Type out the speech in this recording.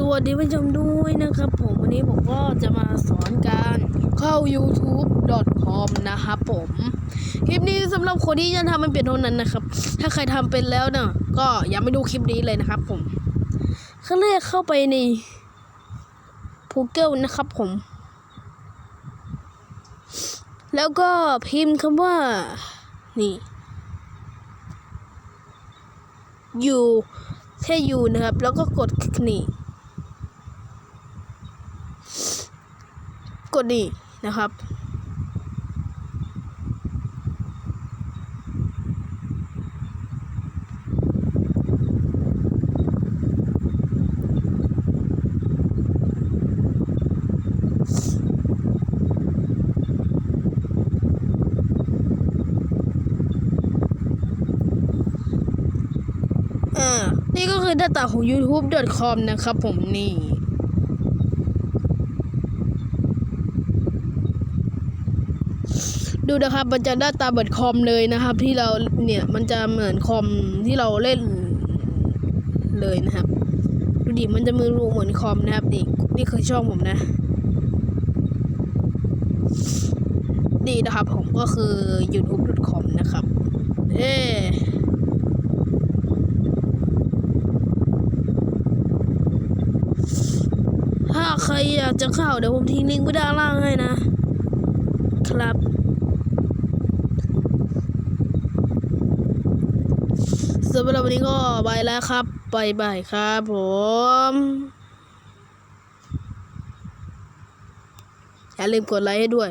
สวัสดีผู้ชมด้วยนะครับ ผมวันนี้ผมก็จะมาสอนการเข้า youtube.com นะครับผมคลิปนี้สำหรับคนที่ยังทำมันเป็นเท่านั้นนะครับ ถ้าใครทำเป็นแล้วเนี่ยก็อย่าไม่ดูคลิปนี้เลยนะครับ ผมขั้นแรกเข้าไปใน Google นะครับผม แล้วก็พิมพ์คำว่า นี่อยู่แค่อยู่นะครับ แล้วก็กดคลิกนี่ กดนี่นะครับอ่านี่ก็คือหน้าตาของ youtube.com นะครับผมนี่ ดูนะครับมันจะหน้าตาเหมือนคอมเลยนะครับ ที่เราเนี่ยมันจะเหมือนคอมที่เราเล่นเลยนะครับดูดิมันจะมือรูเหมือนคอมนะครับนี่นี่คือช่องผมนะนี่นะครับผมก็คือ youtube.com นะครับ เอ๊ถ้าใครอยากจะเข้าเดี๋ยวผมทิ้งลิงก์ไว้ด้านล่างให้นะครับ สำหรับวันนี้ก็บายแล้วครับบายบายครับผมอย่าลืมกดไลค์ให้ด้วย